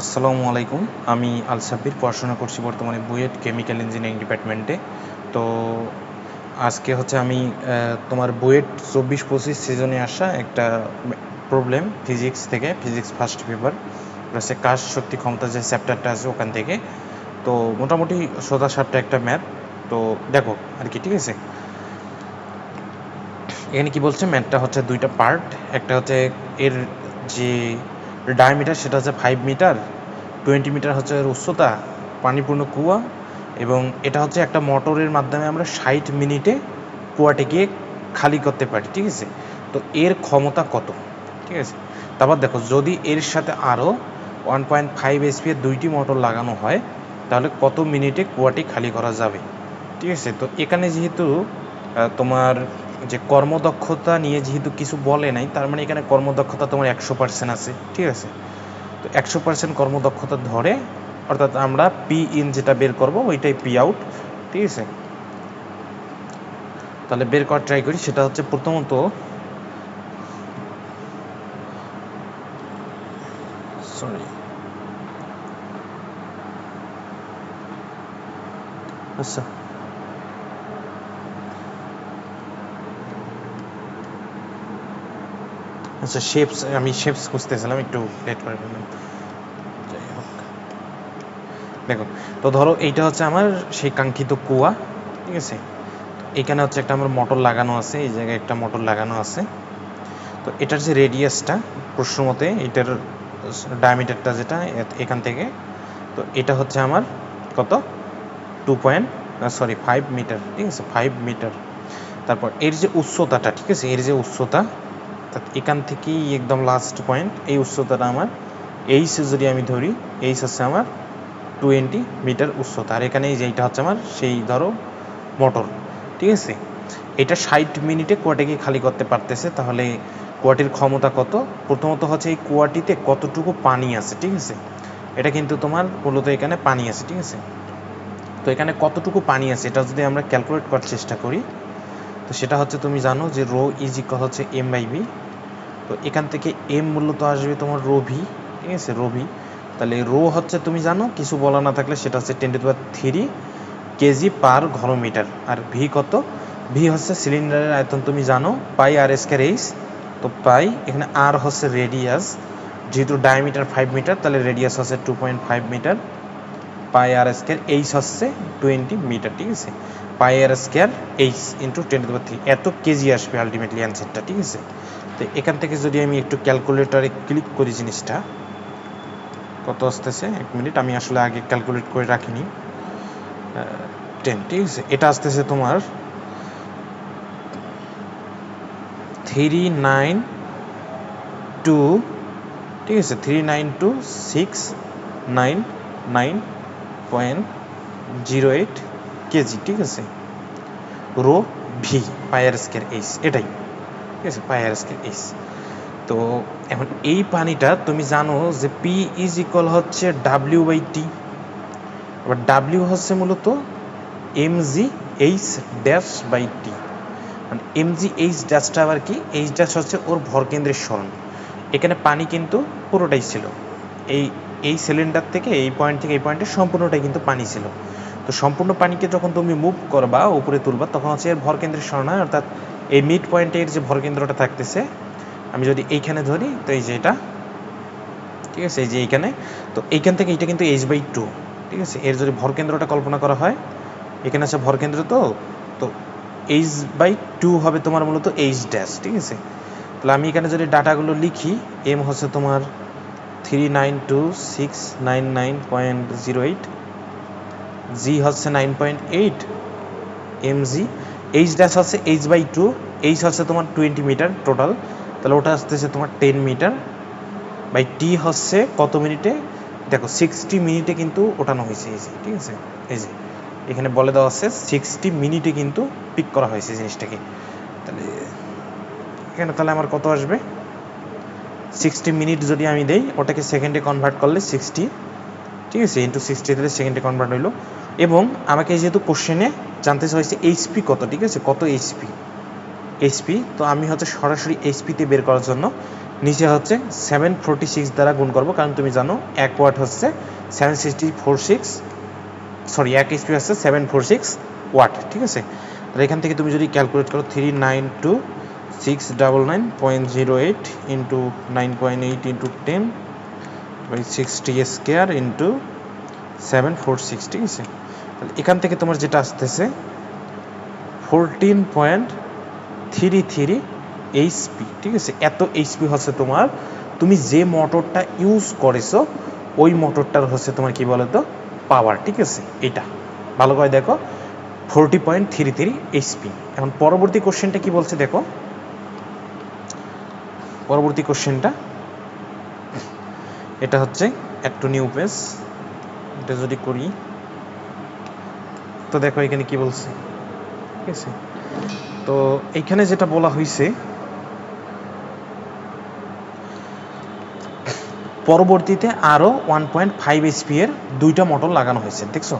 আসসালামু আলাইকুম। আমি আল সাব্বির, পড়াশোনা করছি বর্তমানে বুয়েট কেমিক্যাল ইঞ্জিনিয়ারিং ডিপার্টমেন্টে। তো আজকে হচ্ছে আমি তোমার বুয়েট চব্বিশ পঁচিশ সিজনে আসা একটা প্রবলেম, ফিজিক্স থেকে, ফিজিক্স ফার্স্ট পেপার। হচ্ছে কাজ শক্তি ক্ষমতা যে চ্যাপ্টারটা আছে ওখান থেকে। তো মোটামুটি সোজা সাপটা একটা ম্যাথ তো দেখো আর কি, ঠিক আছে? এখানে কি বলছে? ম্যাথটা হচ্ছে দুইটা পার্ট। একটা হচ্ছে এর যে ডায়ামিটার সেটা হচ্ছে ফাইভ মিটার টোয়েন্টি মিটার হচ্ছে এর উচ্চতা, পানিপূর্ণ কুয়া এবং এটা হচ্ছে একটা মোটরের মাধ্যমে আমরা ষাট মিনিটে কুয়াটিকে খালি করতে পারি, ঠিক আছে? তো এর ক্ষমতা কত? ঠিক আছে? তারপর দেখো, যদি এর সাথে আরও ওয়ান পয়েন্ট ফাইভ এসপি এর দুইটি মোটর লাগানো হয়, তাহলে কত মিনিটে কুয়াটি খালি করা যাবে? ঠিক আছে? তো এখানে যেহেতু তোমার যে কর্মদক্ষতা নিয়ে যেহেতু কিছু বলে নাই, তার মানে এখানে কর্মদক্ষতা তোমার একশো পার্সেন্ট আছে, ঠিক আছে? তো একশো পার্সেন্ট কর্মদক্ষতা ধরে, অর্থাৎ আমরা পি ইন যেটা বের করব, ওইটাই পি আউট ঠিক আছে? তাহলে বের করার ট্রাই করি, সেটা হচ্ছে প্রথমত সরি আচ্ছা। আচ্ছা শেপস আমি শেপস খুঁজতেছিলাম একটু লেট করে ফেললাম যাই হোক। দেখো তো ধরো এইটা হচ্ছে আমার সেই কাঙ্ক্ষিত কুয়া ঠিক আছে? এখানে হচ্ছে একটা আমার মোটর লাগানো আছে এই জায়গায় একটা মোটর লাগানো আছে। তো এটার যে রেডিয়াসটা প্রশ্ন মতে এটার ডায়ামিটারটা যেটা এখান থেকে তো এটা হচ্ছে আমার কত? Two point sorry five metre ঠিক আছে? ফাইভ মিটার তারপর এর যে উচ্চতাটা ঠিক আছে? এর যে উচ্চতা এখান থেকেই একদম লাস্ট পয়েন্ট এই উচ্চতাটা আমার এইচ যদি আমি ধরি এইচ হচ্ছে আমার টোয়েন্টি মিটার উচ্চতা। আর এখানে এই যে হচ্ছে আমার, সেই ধরো মোটর ঠিক আছে? এটা ষাট মিনিটে কুয়াটিকে খালি করতে পারতেছে, তাহলে কুয়াটির ক্ষমতা কত? প্রথমত হচ্ছে এই কুয়াটিতে কতটুকু পানি আছে, ঠিক আছে? এটা কিন্তু তোমার মূলত এখানে পানি আছে, ঠিক আছে? তো এখানে কতটুকু পানি আছে, এটা যদি আমরা ক্যালকুলেট করার চেষ্টা করি তো সেটা হচ্ছে তুমি জানো যে রো ইজ ইকুয়াল হচ্ছে এম বাই বি তো এখান থেকে এম মূলত আসবে তোমার রো ভি ঠিক আছে? রো ভি তাহলে রো হচ্ছে তুমি জানো, কিছু বলা না থাকলে সেটা হচ্ছে ten to three K G per ঘনমিটার। আর ভি কত? ভি হচ্ছে সিলিন্ডারের আয়তন, তুমি জানো পাই আর স্কয়ার এইচ তো পাই এখানে আর হচ্ছে রেডিয়াস যেহেতু ডায়ামিটার ফাইভ মিটার তাহলে রেডিয়াস হচ্ছে two point five metre pi r square H হচ্ছে টোয়েন্টি মিটার ঠিক আছে? Pi r square H into ten to three এত কেজি আসবে আলটিমেটলি অ্যান্সারটা ঠিক আছে? তো এখান থেকে যদি আমি একটু ক্যালকুলেটরে ক্লিক করি জিনিসটা, কত আসতেছে? এক মিনিট আমি আসলে আগে ক্যালকুলেট করে রাখিনি। টেন ঠিক আছে? এটা আসতেছে তোমার থ্রি নাইন টু ঠিক আছে? Three nine two six nine nine point zero eight KG, ঠিক আছে? Rho V, pi r square H, এটাই। ঠিক আছে? Pi r square H. তো এখন এই পানিটা তুমি জানো যে পি ইজ ইকুয়াল হচ্ছে ডাব্লিউ বাই টি এবার ডাব্লিউ হচ্ছে মূলত M G H dash by T মানে এম জি এইচ ড্যাশটা আবার কি? এইচ ড্যাশ হচ্ছে ওর ভরকেন্দ্রের স্মরণ এখানে পানি কিন্তু পুরোটাই ছিল। এই এই সিলিন্ডার থেকে, এই পয়েন্ট থেকে, এই পয়েন্টে সম্পূর্ণটাই কিন্তু পানি ছিল। তো সম্পূর্ণ পানিকে যখন তুমি মুভ করবা, উপরে তুলবা, তখন হচ্ছে এর ভরকেন্দ্রের স্মরণ হয় অর্থাৎ এই মিড পয়েন্টের যে ভরকেন্দ্রটা থাকতেছে, আমি যদি এইখানে ধরি, তো এই যে এটা, ঠিক আছে, এই যে এইখানে, তো এইখান থেকে এইটা কিন্তু এইচ বাই টু ঠিক আছে, এর যদি ভরকেন্দ্রটা কল্পনা করা হয়, এখানে আছে ভরকেন্দ্র তো তো এইচ বাই টু হবে তোমার মূলত এইচ ড্যাশ ঠিক আছে, তাহলে আমি এখানে যদি ডাটাগুলো লিখি এম হচ্ছে তোমার three nine two six nine nine point zero eight G হচ্ছে nine point eight M G H dash হচ্ছে এইচ বাই টু এইচ হচ্ছে তোমার টোয়েন্টি মিটার টোটাল তাহলে ওটা আসতেছে তোমার টেন মিটার বাই টি হচ্ছে কত মিনিটে? দেখো সিক্সটি মিনিটে কিন্তু ওঠানো হয়েছে, এই যে, ঠিক আছে? এই যে, এখানে বলে দেওয়া আছে সিক্সটি মিনিটে কিন্তু পিক করা হয়েছে জিনিসটাকে। তাহলে, এখানে তাহলে আমার কত আসবে? সিক্সটি মিনিট যদি আমি দেই, ওটাকে সেকেন্ডে কনভার্ট করলে সিক্সটি ঠিক আছে? ইন্টু সিক্সটি দিলে সেকেন্ডে কনভার্ট হইল। এবং আমাকে যেহেতু কোশ্চেনে জানতে চাইছে এইচপি কত, ঠিক আছে? কত এইচপি এইচপি তো আমি হচ্ছে সরাসরি এইচপিতে বের করার জন্য নিচে হচ্ছে সেভেন ফোরটি সিক্স দ্বারা গুণ করব। কারণ তুমি জানো, এক ওয়াট হচ্ছে seven sixty four six sorry এক এসপি হচ্ছে সেভেন ফোর সিক্স ওয়াট ঠিক আছে? তাহলে এখান থেকে তুমি যদি ক্যালকুলেট করো three nine two six double nine point zero eight into nine point eight into ten sixty square into seven four six ঠিক আছে? এখান থেকে তোমার যেটা আসতেছে fourteen point three three HP ঠিক আছে? এত এইচপি হচ্ছে তোমার, তুমি যে মোটরটা ইউজ করেছ, ওই মোটরটার হচ্ছে তোমার কি বলতো? পাওয়ার ঠিক আছে? এটা। ভালো করে দেখো forty point three three HP এখন পরবর্তী কোশ্চেনটা কি বলছে দেখো? পরবর্তী কোশ্চেনটা এটা হচ্ছে, একটু নিউ পেজ এটা যদি করি তো দেখো এখানে কি বলছে। ঠিক আছে? তো এইখানে যেটা বলা হয়েছে পরবর্তীতে আরও ওয়ান পয়েন্ট ফাইভ এসপি এর দুইটা মোটর লাগানো হয়েছে, দেখছ?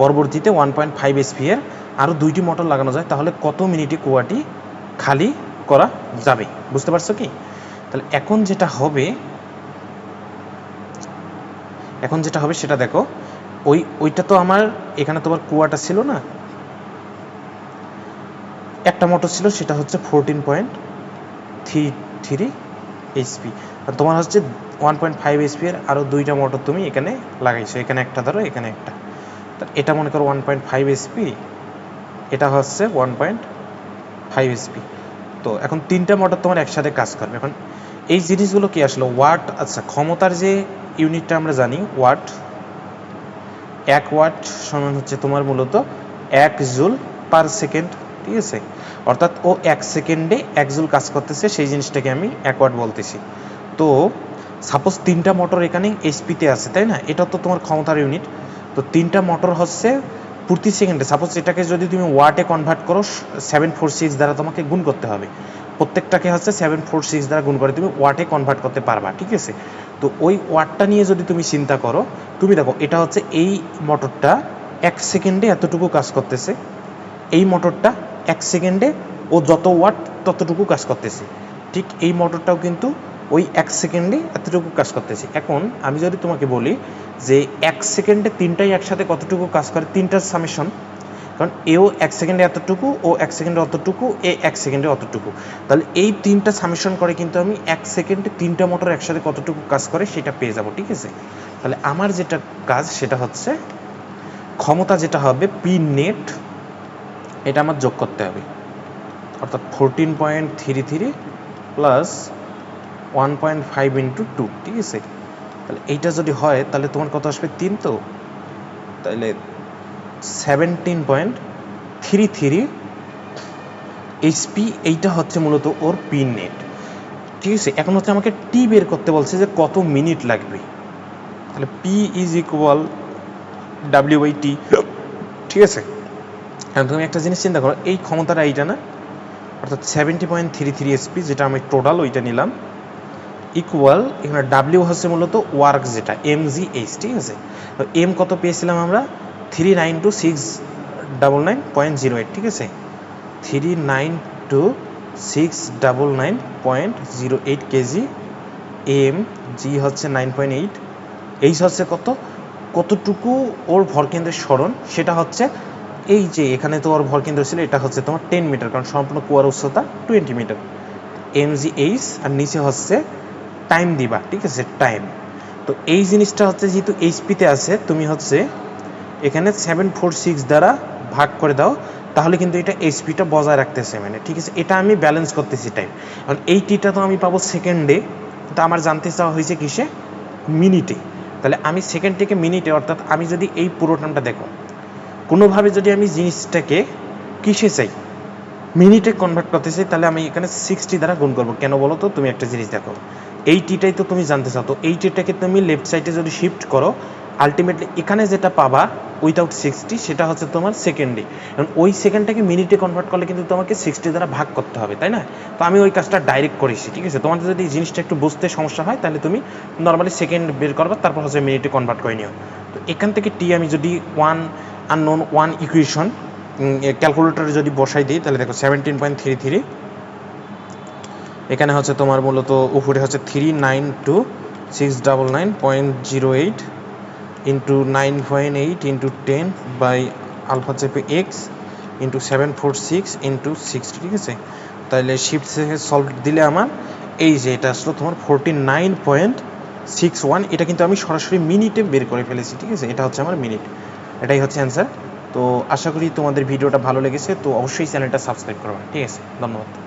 পরবর্তীতে ওয়ান পয়েন্ট ফাইভ এসপি এর আরও দুইটি মোটর লাগানো যায়, তাহলে কত মিনিটে কুয়াটি খালি করা যাবে? বুঝতে পারছ কি? তাহলে এখন যেটা হবে, এখন যেটা হবে সেটা দেখো ওই, ওইটা তো আমার, এখানে তোমার কুয়াটা ছিল না? একটা মোটর ছিল, সেটা হচ্ছে fourteen point three three HP আর তোমার হচ্ছে ওয়ান পয়েন্ট ফাইভ এইচপি এর আরও দুইটা মোটর তুমি এখানে লাগাইছো, এখানে একটা ধরো, এখানে একটা। এটা মনে করো ওয়ান পয়েন্ট ফাইভ এইচপি এটা হচ্ছে ওয়ান পয়েন্ট ফাইভ এইচপি তো এখন তিনটা মোটর তোমার একসাথে কাজ করবে। এখন এই জিনিসগুলো কি আসলো ওয়াট আচ্ছা ক্ষমতার যে ইউনিটটা আমরা জানি ওয়াট এক ওয়াট সমান হচ্ছে তোমার মূলত এক জুল পার সেকেন্ড ঠিক আছে অর্থাৎ ও এক সেকেন্ডে এক জুল কাজ করতেছে, সেই জিনিসটাকে আমি এক ওয়াট বলতেছি। তো সাপোজ তিনটা মোটর এখানে এইচপিতে আছে, তাই না? এটা তো তোমার ক্ষমতার ইউনিট তো তিনটা মোটর হচ্ছে প্রতি সেকেন্ডে সাপোজ এটাকে যদি তুমি ওয়াটে কনভার্ট করো সেভেন ফোর সিক্স দ্বারা তোমাকে গুণ করতে হবে। প্রত্যেকটাকে হচ্ছে সেভেন ফোর সিক্স দ্বারা গুণ করে তুমি ওয়াটে কনভার্ট করতে পারবা, ঠিক আছে? তো ওই ওয়াটটা নিয়ে যদি তুমি চিন্তা করো, তুমি দেখো এটা হচ্ছে এই মোটরটা এক সেকেন্ডে এতটুকু কাজ করতেছে। এই মোটরটা এক সেকেন্ডে ও যত ওয়াট ততটুকু কাজ করতেছে। ঠিক এই মোটরটাও কিন্তু ওই এক সেকেন্ডে এতটুকু কাজ করতেছে। এখন আমি যদি তোমাকে বলি যে এক সেকেন্ডে তিনটাই একসাথে কতটুকু কাজ করে, তিনটার সামেশন কারণ এও এক সেকেন্ডে এতটুকু, ও এক সেকেন্ডে অতটুকু, এ এক সেকেন্ডে অতটুকু। তাহলে এই তিনটা সামেশন করে কিন্তু আমি এক সেকেন্ডে তিনটা মোটর একসাথে কতটুকু কাজ করে সেটা পেয়ে যাব, ঠিক আছে? তাহলে আমার যেটা কাজ সেটা হচ্ছে ক্ষমতা যেটা হবে পি নেট এটা আমার যোগ করতে হবে। অর্থাৎ fourteen point three three plus one point five into two ঠিক আছে? তাহলে এইটা যদি হয়, তাহলে তোমার কত আসবে? তিন তো? তাহলে seventeen point three three HP এইটা হচ্ছে মূলত ওর পিন নেট ঠিক আছে, এখন হচ্ছে আমাকে টি বের করতে বলছে যে কত মিনিট লাগবে। তাহলে P is equal W by T ঠিক আছে? এখন তুমি একটা জিনিস চিন্তা করো, এই ক্ষমতাটা এইটা না? অর্থাৎ seventy point three three HP যেটা আমি টোটাল ওইটা নিলাম ইকুয়াল এখানে ডাব্লিউ হচ্ছে মূলত ওয়ার্ক যেটা এম জি এইচ ঠিক আছে? তো এম কত পেয়েছিলাম আমরা? Three nine two six double nine point zero eight ঠিক আছে three nine two six double nine point zero eight KG M G হচ্ছে নাইন পয়েন্ট এইট এইচ হচ্ছে কত? কতটুকু ওর ভরকেন্দ্রের স্মরণ সেটা হচ্ছে এই যে এখানে তো ওর ভরকেন্দ্র ছিল, এটা হচ্ছে তোমার টেন মিটার কারণ সম্পূর্ণ কুয়ার উচ্চতা twenty metre M G H আর নিচে হচ্ছে টাইম দিবা, ঠিক আছে? টাইম তো এই জিনিসটা হচ্ছে যেহেতু এইচপিতে আছে, তুমি হচ্ছে এখানে সেভেন ফোর সিক্স দ্বারা ভাগ করে দাও, তাহলে কিন্তু এটা এইচপিটা বজায় রাখতেছে মানে ঠিক আছে? এটা আমি ব্যালেন্স করতেছি টাইম কারণ এই টিটা তো আমি পাবো সেকেন্ডে কিন্তু আমার জানতে চাওয়া হয়েছে কিসে? মিনিটে তাহলে আমি সেকেন্ড থেকে মিনিটে অর্থাৎ আমি যদি এই পুরো টাইমটা দেখো, কোনোভাবে যদি আমি জিনিসটাকে কিসে চাই? মিনিটে কনভার্ট করতে চাই, তাহলে আমি এখানে সিক্সটি দ্বারা গুণ করব। কেন বলো তো? তুমি একটা জিনিস দেখো। এই টিটাই তো তুমি জানতে চাও। তো এই টিটাকে তুমি লেফট সাইডে যদি শিফট করো আলটিমেটলি এখানে যেটা পাবা উইথাউট সিক্সটি সেটা হচ্ছে তোমার সেকেন্ডে কারণ ওই সেকেন্ডটাকে মিনিটে কনভার্ট করলে কিন্তু তোমাকে সিক্সটি দ্বারা ভাগ করতে হবে, তাই না? তো আমি ওই কাজটা ডাইরেক্ট করেছি, ঠিক আছে? তোমাদের যদি জিনিসটা একটু বুঝতে সমস্যা হয়, তাহলে তুমি নর্মালি সেকেন্ড বের করবা, তারপর হচ্ছে মিনিটে কনভার্ট করে নিও। তো এখান থেকে টি আমি যদি ওয়ান আননোন ওয়ান ইকুয়েশন ক্যালকুলেটরে যদি বসাই দিই, তাহলে দেখো সেভেন্টিন পয়েন্ট থ্রি থ্রি এখানে হচ্ছে তোমার মূলত উপরে হচ্ছে three nine two six double nine point zero eight into nine point eight into ten by alpha চেপে X into seven four six into sixty ঠিক আছে? তাহলে শিফট সলভ দিলে আমার এই যে এটা আসলো তোমার forty nine point six one এটা কিন্তু আমি সরাসরি মিনিটে বের করে ফেলেছি, ঠিক আছে? এটা হচ্ছে আমার মিনিট এটাই হচ্ছে অ্যান্সার তো আশা করি তোমাদের ভিডিওটা ভালো লেগেছে, তো অবশ্যই চ্যানেলটা সাবস্ক্রাইব করবে, ঠিক আছে? ধন্যবাদ।